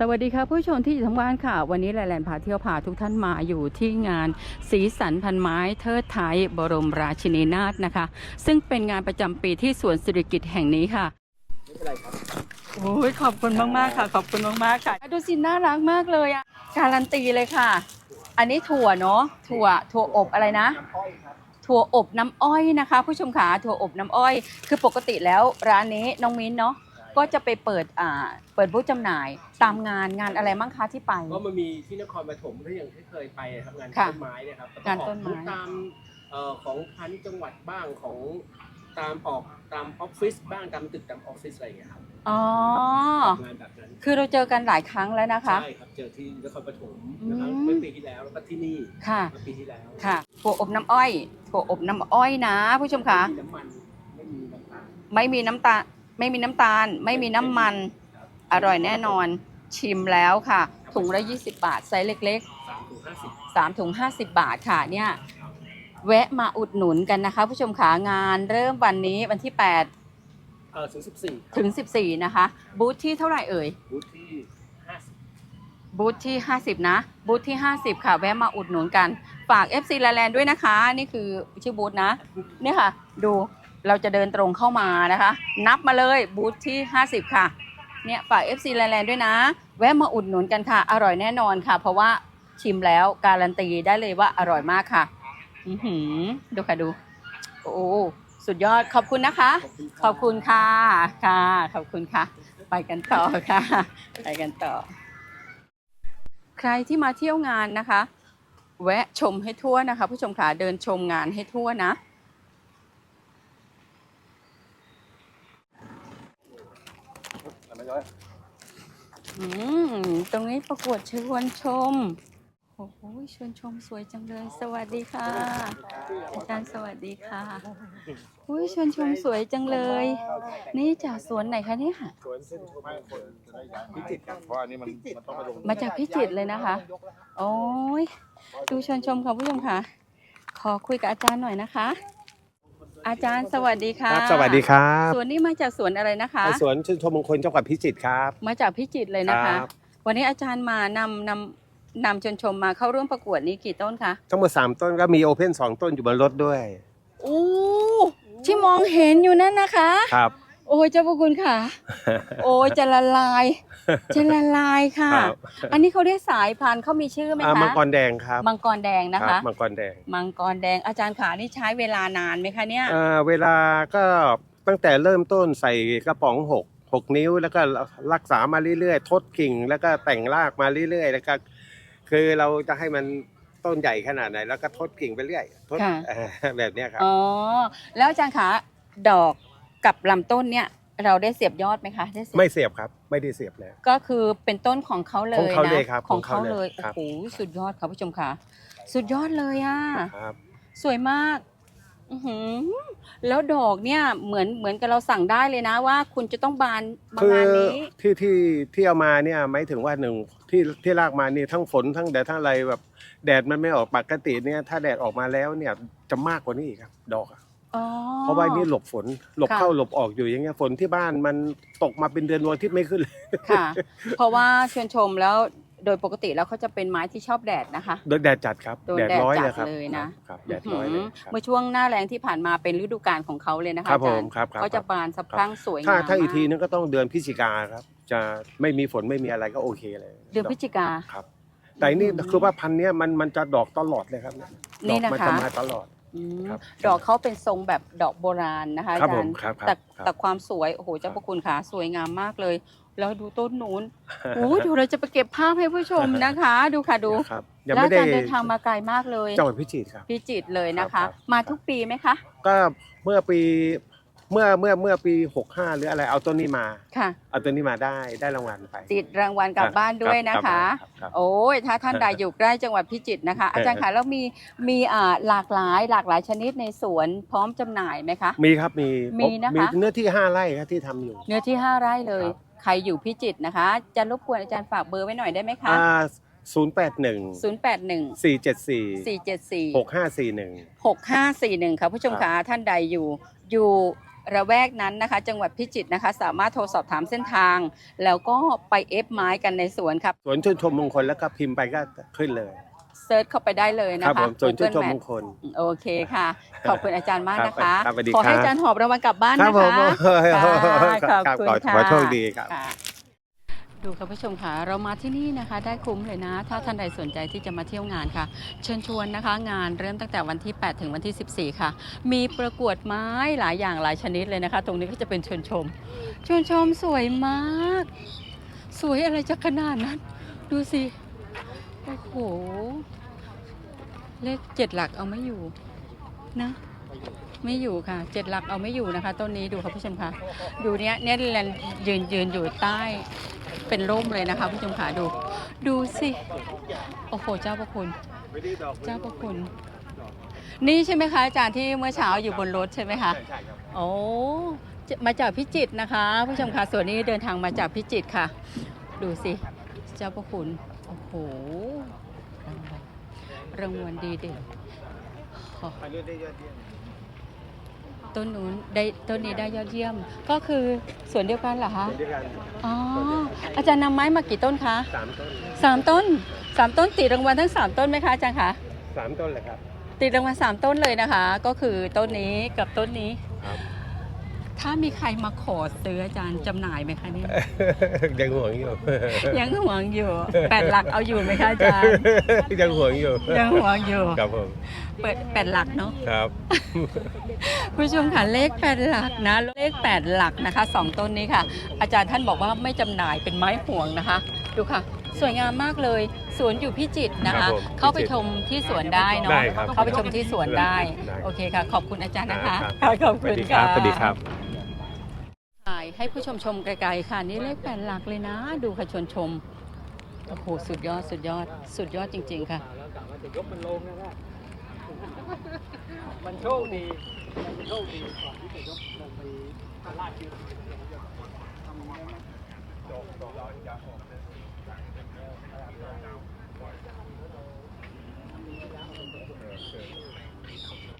สวัสดีค่ะผู้ชมที่อยู่ทั้งบ้านค่ะ วันนี้แลนพาเที่ยวพาทุกท่านมาอยู่ที่งานสีสันพันไม้เทิดไทยบรมราชินีนาถนะคะ ซึ่งเป็นงานประจำปีที่สวนสิริกิตแห่งนี้ค่ะไม่เป็นไรครับโอ้ยขอบคุณมากๆค่ะ ขอบคุณมากๆค่ะดูสิน่ารักมากเลยอะการันตีเลยค่ะ อันนี้ถั่วเนาะถั่วถั่วอบอะไรนะถั่วอบน้ำอ้อยนะคะ ผู้ชมขาถั่วอบน้ำอ้อย คือปกติแล้วร้านนี้น้องมิ้นเนาะ ก็จะไปเปิดอ่าเปิดบูธจำหน่ายตามงานงานอะไรมั่งคะที่ไป ก็มันมีที่นครปฐมที่อย่างที่เคยไปครับงานค่ะต้นไม้เนะครับแล้วก็งานต้นไม้ออกบูธตามเอ่อของพาณิชย์จังหวัดบ้างของตามออกตามออฟฟิศบ้างตามตึกตามออฟฟิศอะไรอย่างเงี้ยครับอ๋อออกงานแบบนั้นคือเราเจอกันหลายครั้งแล้วนะคะ ใช่ครับเจอที่นครปฐมนะครับอืม เมื่อปีที่แล้วแล้วก็ที่นี่ค่ะ เมื่อปีที่แล้วค่ะถั่วอบน้ำอ้อยถั่วอบน้ำอ้อยนะ ผู้ชมคะ ไม่มีน้ำมันไม่มีน้ำตาลไม่มีน้ำตาล ไม่มีน้ำตาล ไม่มีน้ำมันครับอร่อยแน่นอน ชิมแล้วค่ะ ถุงละ 20 บาท ไซส์เล็กสามถึงห้าสิบๆ3ถุง 50 บาทค่ะเนี่ยแวะมาอุดหนุนกันนะคะ ผู้ชมขางานเริ่มวันนี้วันที่เออถึงสิบสี่8ถึง 14 นะคะ บูธที่เท่าไหร่เอ่ย บูธที่ห้าสิบบูธที่ 50 นะ บูธที่ 50 ค่ะ แวะมาอุดหนุนกัน ฝาก FC แลนด์ด้วยนะคะ นี่คือชื่อบูธนะ เนี่ยค่ะ ดู เราจะเดินตรงเข้ามานะคะ นับมาเลยบูธที่ 50 ค่ะ เนี่ยฝาก FC แลนด์ด้วยนะ แวะมาอุดหนุนกันค่ะ อร่อยแน่นอนค่ะ เพราะว่าชิมแล้วการันตีได้เลยว่าอร่อยมากค่ะ อือหือดูค่ะดู โอ้สุดยอดขอบคุณนะคะ ขอบคุณค่ะค่ะ ขอบคุณค่ะ ไปกันต่อค่ะ ไปกันต่อ ใครที่มาเที่ยวงานนะคะ แวะชมให้ทั่วนะคะ ผู้ชมค่ะเดินชมงานให้ทั่วนะ อืมตรงนี้ประกวดชวนชม โอ้โหชวนชมสวยจังเลย สวัสดีค่ะ อาจารย์สวัสดีค่ะอุ้ยชวนชมสวยจังเลย นี่จากสวนไหนคะเนี่ยสวนเส้นไม่คนจะได้ย้ายพิจิตรกันเพราะอันนี้มันมันต้องไปลงมาจากพิจิตรเลยนะคะ โอ้ยดูชวนชมค่ะผู้ชมค่ะ ขอคุยกับอาจารย์หน่อยนะคะ อาจารย์สวัสดีค่ะครับสวัสดีครับสวนนี้มาจากสวนอะไรนะคะสวนชื่นชมมงคลจังหวัดพิจิตรครับ มาจากพิจิตรเลยนะคะครับวันนี้อาจารย์มานำนำนำชวนชมมาเข้าร่วมประกวดนี้กี่ต้นคะทั้งหมดสามต้นก็มีโอเพนสองต้นอยู่บนรถด้วย อู้ที่มองเห็นอยู่นั่นนะคะ ครับ โอ้ยเจ้าพระคุณค่ะ โอ้ยจะละลาย จะละลายค่ะ ครับ อันนี้เขาเรียกสายพันธุ์เขามีชื่อไหมอ่าคะมังกรแดงครับมังกรแดงนะครัคะ บมังกรแดงมังกรแดงอาจารย์ขานี่ใช้เวลานานไหมคะเนี่ย อ่าเวลาก็ตั้งแต่เริ่มต้นใส่กระป๋องหกหกนิ้ว แล้วก็รักษามาเรื่อยๆ ทดกิ่ง แล้วก็แต่งรากมาเรื่อยๆแล้วก็คือเราจะให้มันต้นใหญ่ขนาดไหน แล้วก็ทดกิ่งไปเรื่อยทดค่ะเอ่อแบบเนี้ยครับ อ๋อ แล้วอาจารย์ขาดอก กับลำต้นเนี่ยเราได้เสียบยอดไหมคะได้เสียบไม่เสียบครับ ไม่ได้เสียบเลยก็คือเป็นต้นของเขาเลยของเขานะเลยครับของเขาของเขาเลเลยยโอ้ครับโหสุดยอดค่ะผู้ชมค่ะสุดยอดเลยอะครับ สวยมากอือหือแล้วดอกเนี่ยเหมือนเหมือนกับเราสั่งได้เลยนะว่า คุณจะต้องบานประคือมาณนี้ที่ที่ที่เอามาเนี่ยหมายถึงว่าหนึ่งที่ที่ลากมานี่ทั้งฝนทั้งแดดทั้งอะไรแบบ แดดมันไม่ออกปกติเนี่ย ถ้าแดดออกมาแล้วเนี่ยจะมากกว่านี้อีกครับ ดอกอะอ๋อ เพราะว่านี่หลบฝนหลบค่ะเข้าหลบออกอยู่อย่างเงี้ยฝนที่บ้านมันตกมาเป็นเดือนวันอาทิตย์ไม่ขึ้นเลยค่ะ เพราะว่าเชิญชมแล้วโดยปกติแล้วเขาจะเป็นไม้ที่ชอบแดดนะคะโดยแดดจัดครับโดนแดดร้อยแดดจัดเลยครับเลยนะครับแดดร้อยเลยครับเมื่อช่วงหน้าแรงที่ผ่านมาเป็นฤดูกาลของเขาเลยนะคะครับอาจารย์ผมครับครับเขาจะบานสะพรั่งสวยงามถ้าถ้าอีกมทีนึงก็ต้องเดือนพฤศจิกาครับ จะไม่มีฝนไม่มีอะไรก็โอเคเลย เดือนพฤศจิกาครับแต่นี่คือว่าพันธุ์เนี้ยมันมันจะดอกตลอดเลยครับ นี่ดอกนะมัคะจะมาตลอด อืมครับ ดอกเขาเป็นทรงแบบดอกโบราณนะคะอาครับจาผรมย์ครับครับแต่ครับ แต่ความสวยโอ้โหเจ้าพระคุณค่ะสวยงามมากเลย แล้วดูต้นนู้นโอ้ยเดี๋ยวเราจะไปเก็บภาพให้ผู้ชมนะคะ ดูค่ะดูครับยังแล้วไม่อาได้จารย์เดินทางมาไกลมากเลยจังหวัดพิจิตรครับ พิจิตรเลยนะครัคะ บครับ มาทุกปีไหมคะ ก็เมื่อปี เมื่อเมื่อเมื่อปี 65 หรืออะไรเอาต้นนี้มา ค่ะ เอาต้นนี้มาได้ได้รางวัลไป ติดรางวัลกลับบ้านด้วยนะรัคะ บรับครับ โอ้ยถ้าท่านใดอยู่ใกล้จังหวัดพิจิตรนะคะ อาจารย์คะแล้วมีมีอ่าหลากหลายหลากหลายชนิดในสวนพร้อมจำหน่ายไหมคะ มีครับมีมีนะคะเนื้อที่ 5 ไร่ครับที่ทำอยู่ เนื้อที่ 5 ไร่เลย ครับ ใครอยู่พิจิตรนะคะ จะรบกวนอาจารย์ฝากเบอร์ไว้หน่อยได้ไหมคะ อ่า081 081 474 474 6541 6541ค่ะผู้ชมคะท่านใดอยู่อยู่ ระแวกนั้นนะคะ จังหวัดพิจิตรนะคะ สามารถโทรสอบถามเส้นทาง แล้วก็ไปเอฟไม้กันในสวนครับสวนชื่นชมมงคลแล้วก็พิมพ์ไปก็ขึ้นเลยเซิร์ชเข้าไปได้เลยคนะรับผคะมสวนชื่นชม Google ม Map งคล โอเคค่ะ ขอบคุณอาจารย์มากนะคะครับสวัสดีขอให้ครับ อาจารย์หอบรางวัลกลับบ้านครับนะผมคะคขรัอบบคุณขอค่ะขอโชคดีครับ ค่ะ ดูค่ะผู้ชมค่ะเรามาที่นี่นะคะ ได้คุ้มเลยนะ ถ้าท่านใดสนใจที่จะมาเที่ยวงานค่ะ เชิญชวนนะคะ งานเริ่มตั้งแต่วันที่ 8 ถึงวันที่ 14 ค่ะ มีประกวดไม้หลายอย่างหลายชนิดเลยนะคะ ตรงนี้ก็จะเป็นชิญชมชิญชมสวยมาก สวยอะไรจะขนาดนั้น ดูสิ โอ้โห เลขเจ็ดหลักเอาไม่อยู่นะ ไม่อยู่ค่ะเจ็ดหลักเอาไม่อยู่นะคะต้นนี้ดูค่ะผู้ชมค่ะดูเนี้ยเนี่ยแลนยืนยืนอยู่ใต้เป็นร่มเลยนะคะผู้ชมค่ะดู ดูสิโอ้โหเจ้าพระคุณ เจ้าพระคุณ นี่ใช่ไหมคะอาจารย์ที่เมื่อเช้าอยู่บนรถใช่ไหมคะโอ้มาจากพิจิตรนะคะ ผู้ชมค่ะส่วนนี้เดินทางมาจากพิจิตรค่ะ ดูสิเจ้าพระคุณโอ้โหรางวัลรางวัลดีเด่นขอ ต้นนู้นได้ต้นนี้ได้ยอดเยี่ยม ก็คือสวนเดียวกันเหรอคะด้วยกันอ๋อ อาจารย์นำไม้มากี่ต้นคะสามต้นสามต้นสามต้นติดรางวัลทั้งสามต้นไหมคะอาจารย์คะ สามต้นเลยครับ ติดรางวัลสามต้นเลยนะคะ ก็คือต้นนี้กับต้นนี้ ครับ ถ้ามีใครมาขอซื้ออาจารย์จำหน่ายไหมคะเนี่ย ยังห่วงอยู่ ยังห่วงอยู่แปดหลักเอาอยู่ไหมคะอาจารย์ ยังห่วงอยู่ ยังห่วงอยู่ ครับผมเปิดแปดหลักเนาะ ครับผู้ชมค่ะเลขแปดหลักนะ เลขแปดหลักนะคะสองต้นนี้ค่ะ อาจารย์ท่านบอกว่าไม่จำหน่ายเป็นไม้ห่วงนะคะ ดูค่ะ สวยงามมากเลย สวนอยู่พิจิตรนะครัคะ บผมเข้าไปชมที่สวนได้เนาะ ได้ครับเข้าไปชมที่สวนได้ ได้โอเคค่ะ ขอบคุณอาจารย์นะคะ ครับค่ะขอบสคุวัสณดีครัค่ะ บสวัสดีครับถ่าย ให้ผู้ชมชมไกลๆค่ะ นี่เลขแปดหลักเลยนะ ดูค่ะชนชมโอ้โหสุดยอดสุดยอด สุดยอดจริง ๆ ค่ะแล้วกะว่าจะยกมันลงนะว่ามันโชคดีมันโชคดีก่อนที่จะยกลงไปลาดยืนทำได้ไหมจบจบเราจะออกเลย